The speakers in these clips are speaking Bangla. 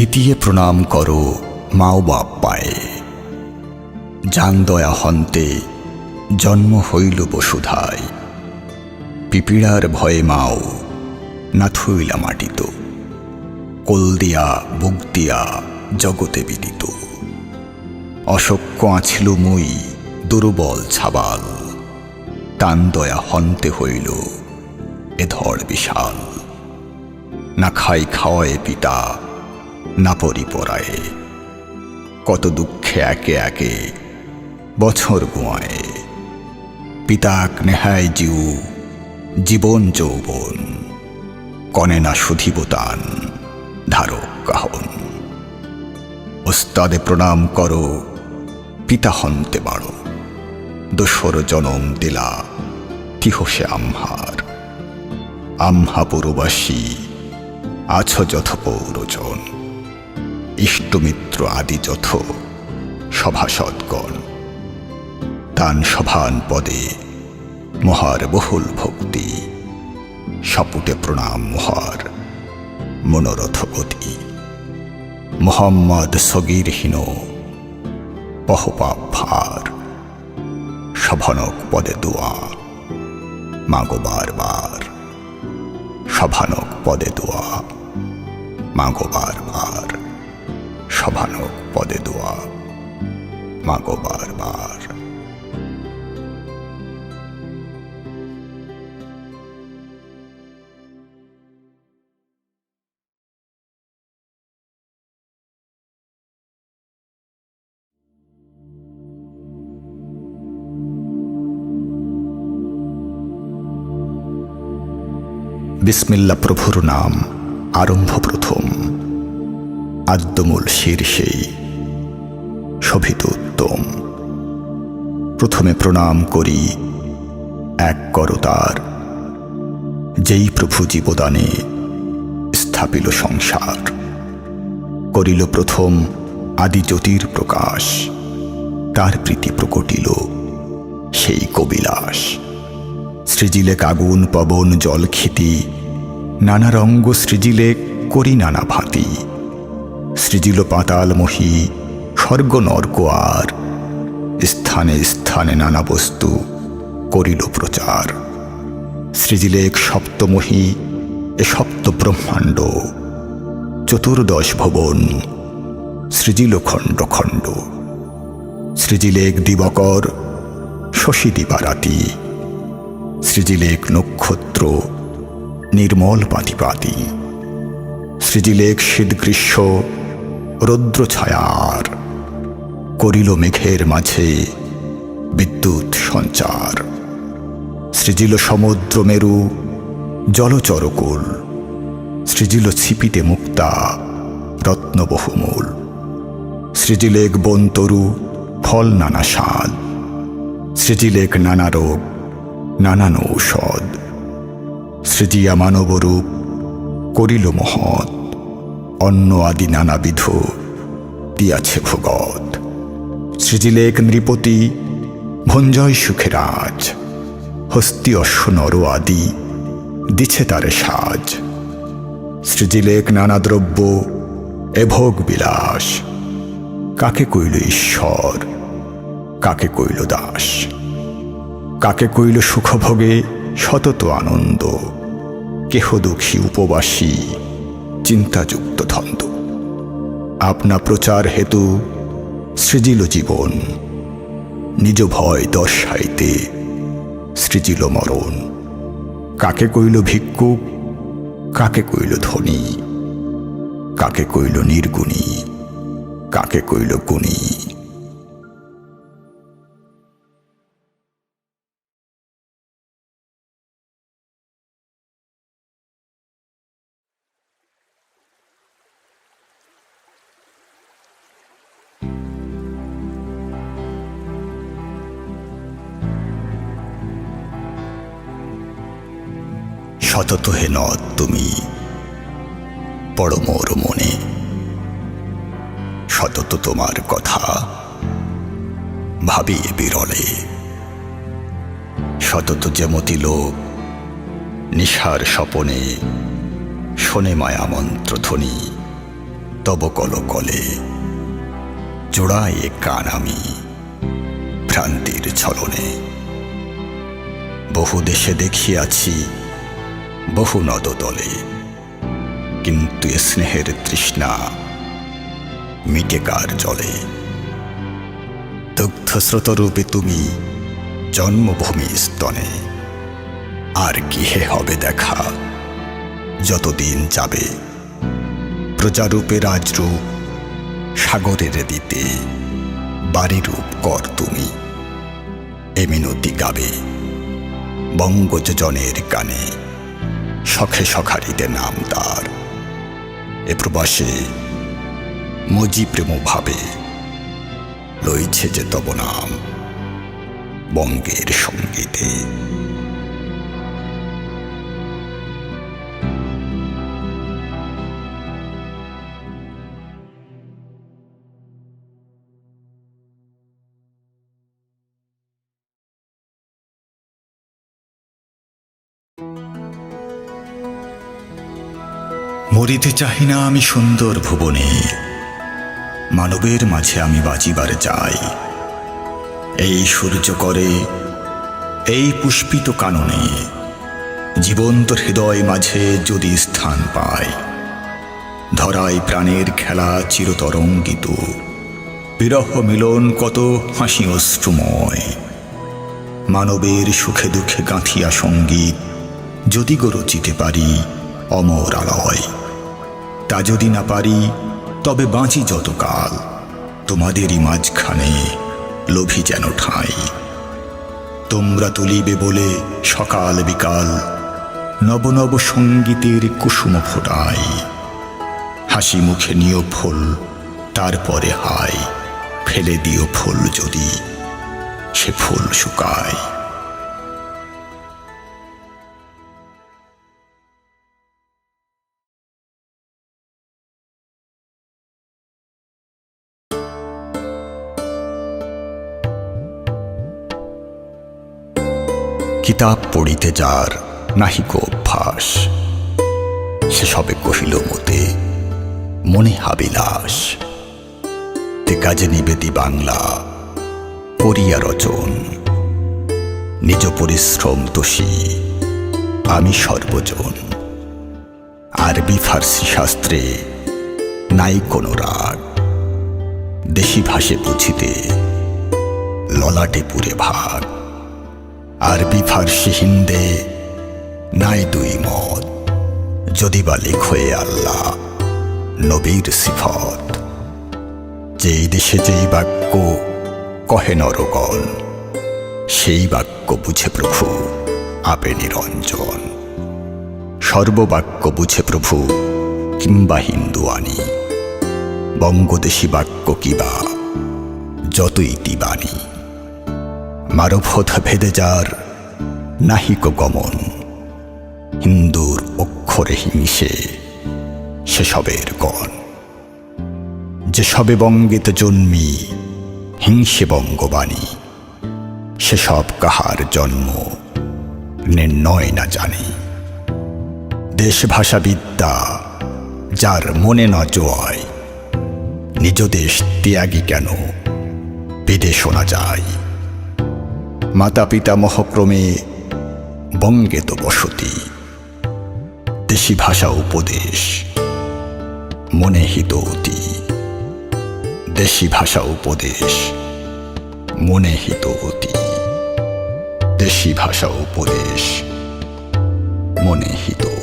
দ্বিতীয় প্রণাম করো মাও বাপ পায়ে জান দয়া হন্তে জন্ম হইল বসুধায়। পিপিড়ার ভয়ে মাও না থইলা মাটিত। কোল দিয়া, বুক দিয়া জগতে বিদিত অশক্য আছিল মুই দুর্বল ছাবাল। তান দয়া হন্তে হইল এ ধর বিশাল। না খাই খাওয়ায় পিতা না পরি পরায়ে কত দুঃখে একে একে বছর গুয়ায়। পিতাক নেহায় জিউ, জীবন যৌবন, কনে না শুধিব তান, ধারক কাহন। ওস্তাদে প্রণাম করো, পিতা হন্তে বাড়ো দোসর জনম দিলা তিহ সে আমহার। আমহা পুরবাসী, আছ যথ পৌরজন ইষ্টমিত্র আদি যথ, সভাসদগণ। তান সভান পদে মহার বহুল ভক্তি, সপুটে প্রণাম মহার মনোরথ গতি। মোহাম্মদ সগিরহীন পহপা ভার সভানক পদে দোয়া মাগো বারবার। সভানক পদে দোয়া মাগো বারবার। সভানক পদে দোয়া। মাগো বারবার। বিসমিল্লা প্রভুর নাম আরম্ভ প্রথম। আদ্যমূল শীর্ষেই। শোভিত উত্তম। প্রথমে প্রণাম করি এক করতার, যেই প্রভু জীবদানে স্থাপিল সংসার, করিল প্রথম আদি জ্যোতির প্রকাশ, তার প্রীতি প্রকটিল সেই কবিলাস। সৃজিলেক আগুন পবন জলক্ষিতি নানা রঙ্গ সৃজিলেক করি নানা ভাতি। সৃজিল পাতাল মহি স্বর্গ নর্ক আর স্থানে স্থানে নানা বস্তু করিল প্রচার। সৃজিলেক সপ্তমহি, এ সপ্ত ব্রহ্মাণ্ড চতুর্দশ ভবন সৃজিল খণ্ড। খণ্ড সৃজিলেক দিবকর, শশী দিবারাতি সৃজিলেক নক্ষত্র, নির্মল পাতিপাতি। সৃজিলেক শীত গ্রীষ্ম, রৌদ্র ছায়ার, করিল মেঘের মাঝে বিদ্যুৎ সঞ্চার। সৃজিল সমুদ্র মেরু, জলচরকুল। সৃজিল ছিপিতে মুক্তা রত্ন বহুমূল সৃজিলেক বনতরু ফল নানা স্বাদ সৃজিলেক নানা রোগ নানান ঔষধ। সৃজিয়া মানবরূপ, করিল মহৎ। অন্ন আদি নানাবিধ দিয়াছে ভগত। সৃজিলেক নৃপতি, ভঞ্জয় সুখেরাজ, হস্তি অশ্ব নর আদি দিছে তারে সাজ। সৃজিলেক নানা দ্রব্য, এ ভোগ বিলাস। কাকে কইল ঈশ্বর, কাকে কইল দাস। কাকে কইল সুখভোগে সতত আনন্দ, কেহ দুঃখী উপবাসী চিন্তাযুক্ত ধন্দ। আপনা প্রচার হেতু সৃজিল জীবন। নিজ ভয় দর্শাইতে সৃজিল মরণ। কাকে কইল ভিক্ষুক কাকে কইল ধনী? কাকে কইল নির্গুণী, কাকে কইল গুণী? সতত হে নদ তুমি। পড় মোর মনে। সতত তোমার কথা। ভাবি বিরলে। সতত যেমতি লোক নিশার স্বপনে শোনে মায়া মন্ত্রধ্বনি তব কল কলে। জোড়ায় কান আমি ভ্রান্তির ছলনে। বহু দেশে দেখিয়াছি বহু নদতলে কিন্তু স্নেহের তৃষ্ণা মিটে কার জলে। দুগ্ধস্রোতরূপে তুমি জন্মভূমি স্তনে। আর কি হে হবে দেখা? যতদিন যাবে প্রজারূপে রাজরূপ, সাগরের দিতে বাড়িরূপ কর তুমি। এ মিনতি গাবে বঙ্গজনের কানে। শখে সখারিতে নাম তার। এ প্রবাসে মজি প্রেম ভাবে লইছে যে তব নাম বঙ্গের সঙ্গীতে। মরিতে চাহি না আমি সুন্দর ভুবনে। মানবের মাঝে আমি বাজিবার চাই। এই সূর্য করে, এই পুষ্পিত কাননে, জীবন্ত হৃদয় মাঝে যদি স্থান পায় ধরায় প্রাণের খেলা চিরতরঙ্গিত। বিরহ মিলন কত হাসি অশ্রুময়। মানবের সুখে দুঃখে গাঁথিয়া সংগীত যদি গো রচিতে পারি অমর আলয়। তা যদি না পারি, তবে বাঁচি যতকাল। তোমাদেরই মাঝখানে লোভী যেন ঠাঁই। তোমরা তুলিবে বলে সকাল বিকাল নব নব সঙ্গীতের কুসুম ফোটাই। হাসি মুখে নিও ফুল, তারপরে হাই। ফেলে দিও ফুল যদি সে ফুল শুকায়। কিতাব পড়িতে যার নাহিক অভ্যাস। সে সবে কহিল, মতে মনে হাবিলাস তে কাজে নিবেদি বাংলা করিয়া রচন। নিজ পরিশ্রম তোষী আমি সর্বজন। আরবি ফার্সি শাস্ত্রে নাই কোনো রাগ। দেশি ভাষে বুঝিতে ললাটে পুরে ভাগ। আরবি ফার্সি হিন্দে নাই দুই মত, যদি বা লিখয়ে আল্লাহ নবীর সিফত। যেই দেশে যেই বাক্য কহে নরগণ, সেই বাক্য বুঝে প্রভু আপে নিরঞ্জন। সর্ববাক্য বুঝে প্রভু কিংবা হিন্দু আনি বঙ্গদেশী বাক্য কিবা যতই তিবানি মারভোধ ভেদে যার নাহিক গমন। হিন্দুর অক্ষরে হিংসে সেসবের গণ। যে সবে বঙ্গেতে জন্মি, হিংসে বঙ্গবাণী, সেসব কাহার জন্ম নির্ণয় না জানি। দেশ ভাষা বিদ্যা যার মনে ন জয় নিজ দেশ ত্যাগী কেন বিদেশ শোনা যায়? মাতা পিতা মহক্রমে বঙ্গে তো বসতি দেশি ভাষা উপদেশ, মনে হিত অতি দেশি ভাষা উপদেশ, মনে হিত অতি দেশি ভাষা উপদেশ, মনে হিত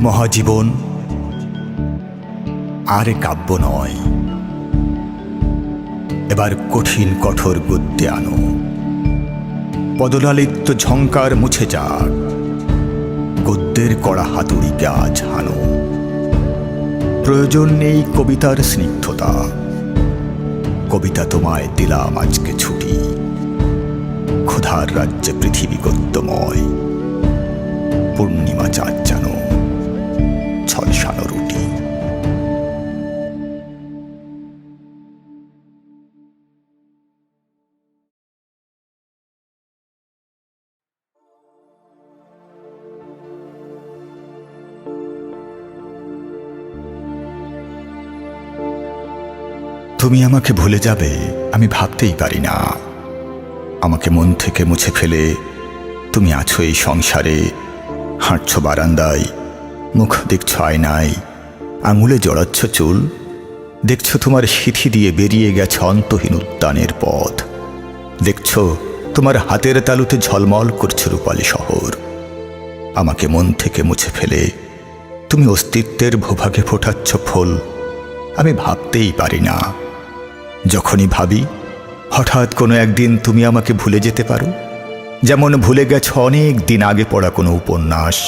মহাজীবন আরে কাব্য নয়। এবার কঠিন কঠোর গদ্যে আনো। পদলালিত্য ঝঙ্কার মুছে যাক। গদ্যের কড়া হাতুড়িকে আজ হানো। প্রয়োজন নেই কবিতার স্নিগ্ধতা। কবিতা তোমায় দিলাম আজকে ছুটি। ক্ষুধার রাজ্যে পৃথিবী গদ্যময়। পূর্ণিমা চাঁদ জানো। ঝলসানো রুটি তুমি আমাকে ভুলে যাবে, আমি ভাবতেই পারি না। আমাকে মন থেকে মুছে ফেলে, তুমি আছো এই সংসারে, হাঁটছ বারান্দায় মুখ দেখছ আয়নায়, আঙুলে জড়াচ্ছ চুল, দেখছ তোমার সিথি দিয়ে বেরিয়ে গেছে অন্তহীন উদ্যানের পথ, দেখছ তোমার হাতের তালুতে ঝলমল করছে রূপালী শহর। আমাকে মন থেকে মুছে ফেলে, তুমি অস্তিত্বের ভূভাগে ফোটাচ্ছ ফুল, আমি ভাবতেই পারি না। যখনই ভাবি, হঠাৎ কোনো একদিন তুমি আমাকে ভুলে যেতে পারো? যেমন ভুলে গেছ অনেক দিন আগে পড়া কোনো উপন্যাস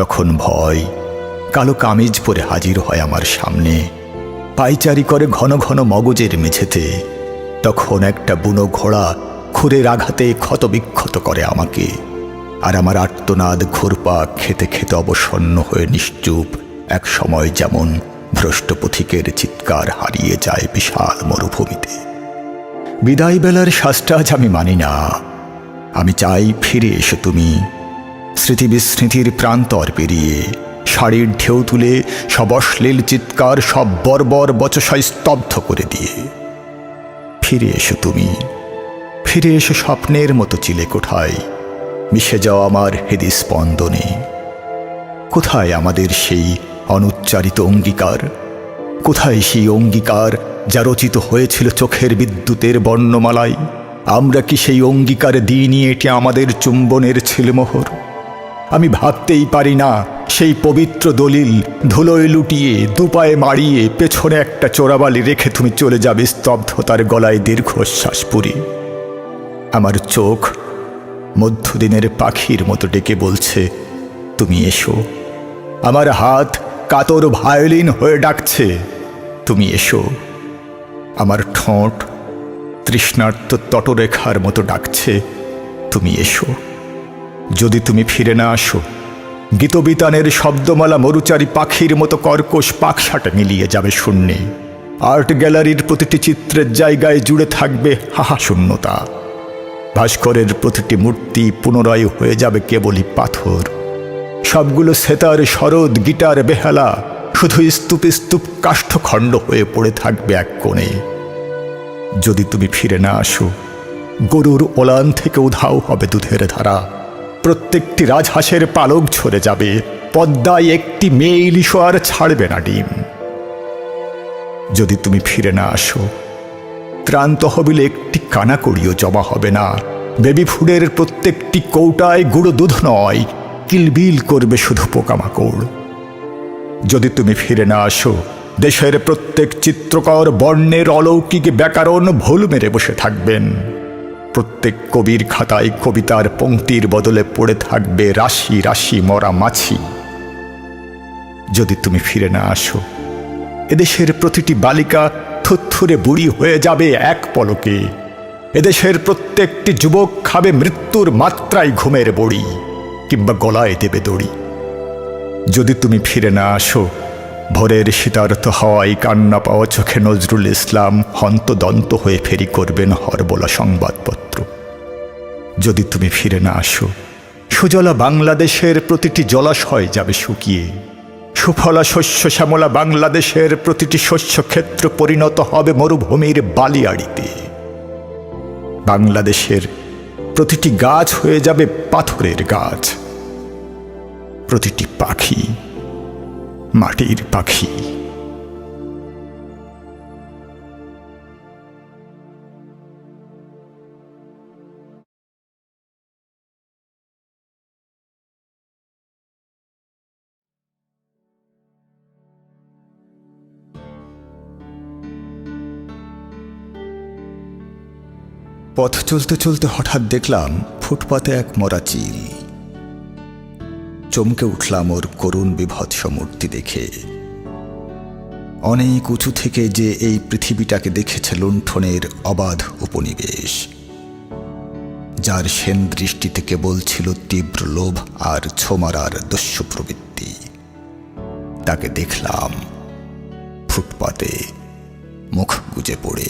তখন ভয়। কালো কামিজ পরে হাজির হয় আমার সামনে। পাইচারি করে ঘন ঘন মগজের মেঝেতে। তখন একটা বুনো ঘোড়া খুরের আঘাতে ক্ষতবিক্ষত করে আমাকে। আর আমার আর্তনাদ ঘুরপাক খেতে খেতে অবসন্ন হয়ে নিশ্চুপ এক সময় যেমন ভ্রষ্ট পথিকের চিৎকার হারিয়ে যায় বিশাল মরুভূমিতে। বিদায় বেলার শ্বাসটা আজ আমি মানি না। আমি চাই ফিরে এসো তুমি। স্মৃতি বিস্মৃতির প্রান্তর পেরিয়ে শাড়ির ঢেউ তুলে সব অশ্লীল চিৎকার, সব বর্বর বচসায় স্তব্ধ করে দিয়ে। ফিরে এসো তুমি, ফিরে এসো স্বপ্নের মতো চিলে কোঠায়, মিশে যাও আমার হৃদি স্পন্দনে। কোথায় আমাদের সেই অনুচ্চারিত অঙ্গীকার? কোথায় সেই অঙ্গীকার যা রচিত হয়েছিল চোখের বিদ্যুতের বর্ণমালায়? আমরা কি সেই অঙ্গীকার দিইনি এটি আমাদের চুম্বনের ছেলেমোহর? আমি ভাবতেই পারি না, সেই পবিত্র দলিল ধুলোয় লুটিয়ে, দুপায়ে মারিয়ে পেছনে একটা চোরাবালি রেখে তুমি চলে যাবে স্তব্ধতার গলায় দীর্ঘশ্বাস পুরি আমার চোখ মধ্যদিনের পাখির মতো ডেকে বলছে, তুমি এসো। আমার হাত কাতর ভায়োলিন হয়ে ডাকছে, তুমি এসো। আমার ঠোঁট তৃষ্ণার্ত তটরেখার মতো ডাকছে, তুমি এসো। যদি তুমি ফিরে না আসো, গীতবিতানের শব্দমালা মরুচারি পাখির মতো কর্কশ পাকসাটা মিলিয়ে যাবে শূন্যে। আর্ট গ্যালারির প্রতিটি চিত্রের জায়গায় জুড়ে থাকবে হাহা শূন্যতা ভাস্করের প্রতিটি মূর্তি পুনরায় হয়ে যাবে কেবলই পাথর। সবগুলো সেতার শরদ গিটার, বেহালা, শুধু স্তূপ স্তূপ কাষ্ঠখণ্ড হয়ে পড়ে থাকবে এক কোণে। যদি তুমি ফিরে না আসো, গরুর ওলান থেকে উধাও হবে দুধের ধারা। প্রত্যেকটি রাজহাঁসের পালক ঝরে যাবে। পদ্মায় একটি মেয়ে ইলিশও আর ছাড়বে না ডিম। যদি তুমি ফিরে না আসো, ত্রাণ তহবিলে একটি কানাকড়িও জমা হবে না। বেবি ফুডের প্রত্যেকটি কৌটায় গুঁড়ো দুধ নয়, কিলবিল করবে শুধু পোকামাকড়। যদি তুমি ফিরে না আসো, দেশের প্রত্যেক চিত্রকর বর্ণের অলৌকিক ব্যাকরণ ভুল মেরে বসে থাকবেন। প্রত্যেক কবির খাতায় কবিতার পংক্তির বদলে পড়ে থাকবে রাশি রাশি, মরা মাছি। যদি তুমি ফিরে না আসো, এদেশের প্রতিটি বালিকা থুথুরে বুড়ি হয়ে যাবে এক পলকে। এদেশের প্রত্যেকটি যুবক খাবে মৃত্যুর মাত্রায় ঘুমের বড়ি কিংবা গলায় দেবে দড়ি। যদি তুমি ফিরে না আসো ভোরের শীতার্থ হাওয়ায় কান্না পাওয়া চোখে নজরুল ইসলাম হন্তদন্ত হয়ে ফেরি করবেন হরবলা সংবাদপত্র। যদি তুমি ফিরে না আসো, সুজলা বাংলাদেশের প্রতিটি জলাশয় যাবে শুকিয়ে। সুফলা শস্য শ্যামলা বাংলাদেশের প্রতিটি শস্যক্ষেত্র পরিণত হবে মরুভূমির বালিয়াড়িতে। বাংলাদেশের প্রতিটি গাছ হয়ে যাবে পাথরের গাছ। প্রতিটি পাখি মাটির পাখি। পথ চলতে চলতে হঠাৎ দেখলাম ফুটপাতে এক মরা চিল। চমকে উঠলাম ওর করুণ বিভৎস মূর্তি দেখে। অনেক উঁচু থেকে যে এই পৃথিবীটাকে দেখেছে লুণ্ঠনের অবাধ উপনিবেশ, যার সেন দৃষ্টিতে কেবল ছিল তীব্র লোভ আর ছোমারার দস্যু প্রবৃত্তি। তাকে দেখলাম ফুটপাতে মুখ গুজে পড়ে।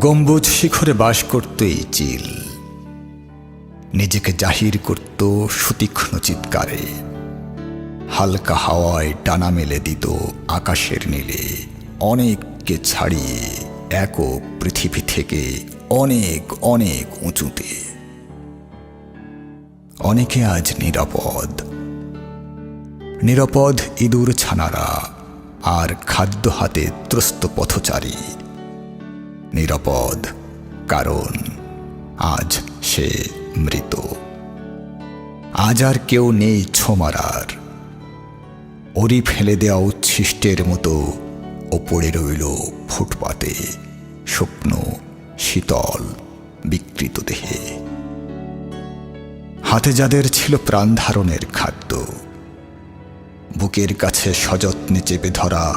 গম্বুজ শিখরে বাস করত এই চিল। নিজেকে জাহির করত সুতীক্ষ্ণ চিৎকারে। হালকা হাওয়ায় টানা মেলে দিত আকাশের নীলে, অনেককে ছাড়িয়ে একক পৃথিবী থেকে অনেক অনেক উঁচুতে। অনেকে আজ নিরাপদ। নিরাপদ ইঁদুর ছানারা আর খাদ্য হাতে ত্রস্ত পথচারী। নিরাপদ কারণ আজ সে মৃত। আজ আর কেউ নেই ছোমারার ওরি ফেলে দেওয়া উচ্ছিষ্টের মতো ওপরে রইল ফুটপাতে শুকনো, শীতল, বিকৃত দেহে। হাতে যাদের ছিল প্রাণ ধারণের খাদ্য, বুকের কাছে সযত্নে চেপে ধরা,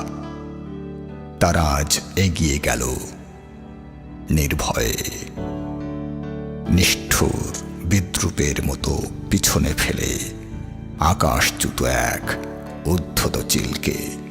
তারা আজ এগিয়ে গেল নির্ভয়ে। নিষ্ঠুর বিদ্রুপের মতো পিছনে ফেলে আকাশচ্যুত এক উদ্ধত চিলকে